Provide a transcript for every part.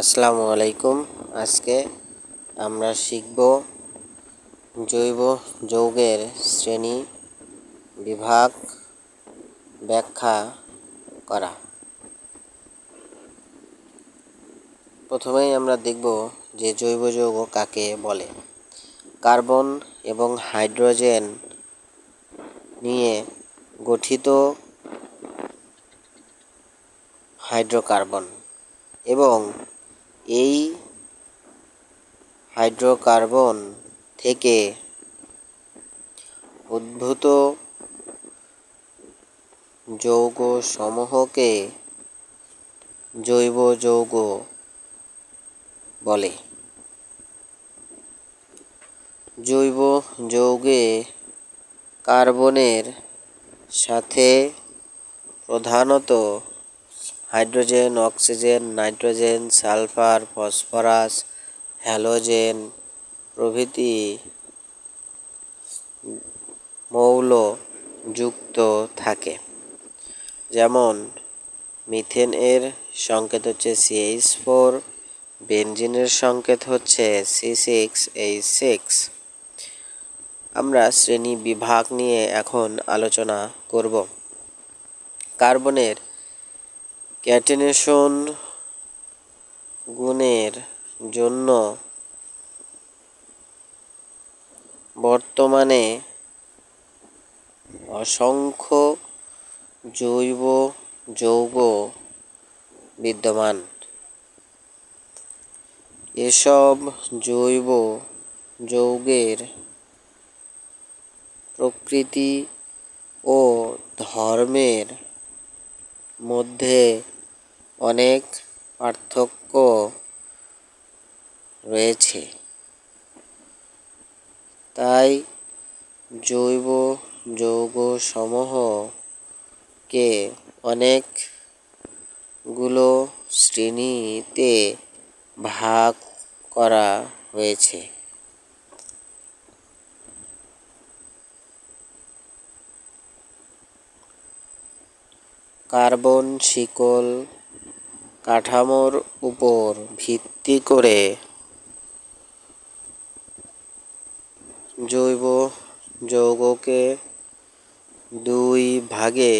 আসসালামু আলাইকুম। আজকে আমরা শিখব জৈব যৌগের শ্রেণি বিভাগ ব্যাখ্যা করা। প্রথমেই আমরা দেখব যে জৈব যৌগ কাকে বলে। কার্বন এবং হাইড্রোজেন নিয়ে গঠিত হাইড্রোকার্বন এবং এই হাইড্রোকার্বন থেকে উদ্ভূত যৌগ সমূহকে জৈব যৌগ বলে। জৈব যৌগে কার্বনের সাথে প্রধানত hydrogen, oxygen, nitrogen, sulphur, phosphorus, halogen প্রভৃতি মৌল যুক্ত থাকে। যেমন, মিথেন এর সংকেত হচ্ছে সিএইচ ফোর, বেনজিনের সংকেত হচ্ছে সি সিক্স এইচ সিক্স। আমরা শ্রেণি বিভাগ নিয়ে এখন আলোচনা করব। কার্বনের ক্যাটেনেশন গুণের জন্য বর্তমানে অসংখ্য জৈব যৌগ বিদ্যমান। এসব জৈব যৌগের প্রকৃতি ও ধর্মের মধ্যে অনেক পার্থক্য রয়েছে। তাই জৈব যৌগসমূহকে অনেকগুলো শ্রেণীতে ভাগ করা হয়েছে। কার্বন, শিকল, কাঠামোর উপর ভিত্তি করে জৈব যৌগকে দুই ভাগে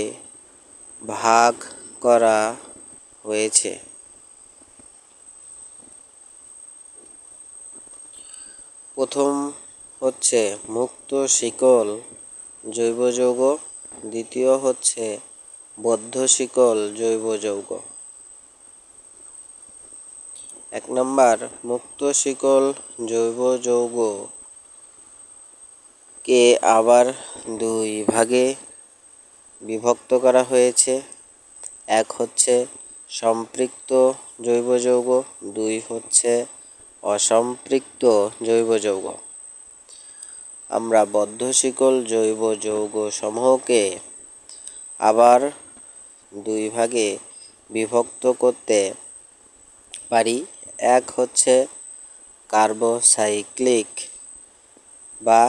ভাগ করা হয়েছে। প্রথম হচ্ছে মুক্ত শিকল জৈব যৌগ, দ্বিতীয় হচ্ছে বদ্ধ শিকল জৈব যৌগ। এক নম্বর, মুক্ত শিকল জৈব যৌগ কে আবার দুই ভাগে বিভক্ত করা হয়েছে। এক হচ্ছে সম্পৃক্ত জৈব যৌগ, দুই হচ্ছে অসম্পৃক্ত জৈব যৌগ। আমরা বদ্ধ শিকল জৈব যৌগ সমূহকে আবার দুই ভাগে বিভক্ত করতে পারি। এক হচ্ছে কার্বোসাইক্লিক বা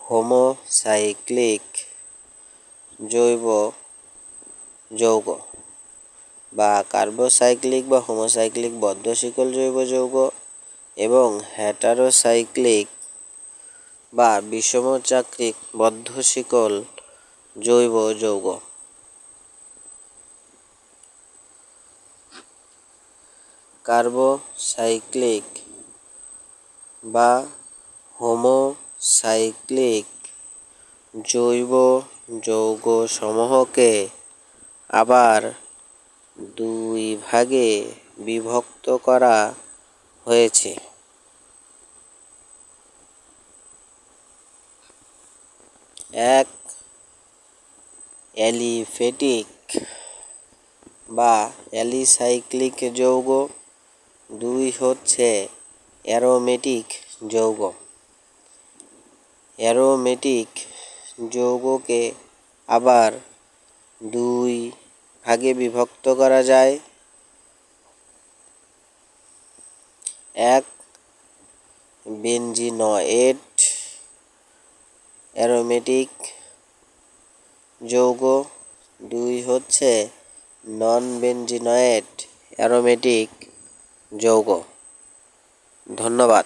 হোমোসাইক্লিক জৈব যৌগ বা কার্বোসাইক্লিক বা হোমোসাইক্লিক বদ্ধ শিকল জৈব যৌগ এবং হ্যাটারোসাইক্লিক বা বিষমচাক্রিক বদ্ধ শিকল জৈব যৌগ। কার্বোসাইক্লিক বা হোমোসাইক্লিক জৈব যৌগ সমূহকে আবার দুই ভাগে বিভক্ত করা হয়েছে। এক অ্যালিফেটিক বা অ্যালিসাইক্লিক যৌগ দুই হচ্ছে অ্যারোমেটিক যৌগ। অ্যারোমেটিক যৌগকে আবার দুই ভাগে বিভক্ত করা যায়। এক বেনজিনয়েড অ্যারোমেটিক যৌগ, দুই হচ্ছে নন বেনজিনয়েড অ্যারোমেটিক যৌগ। ধন্যবাদ।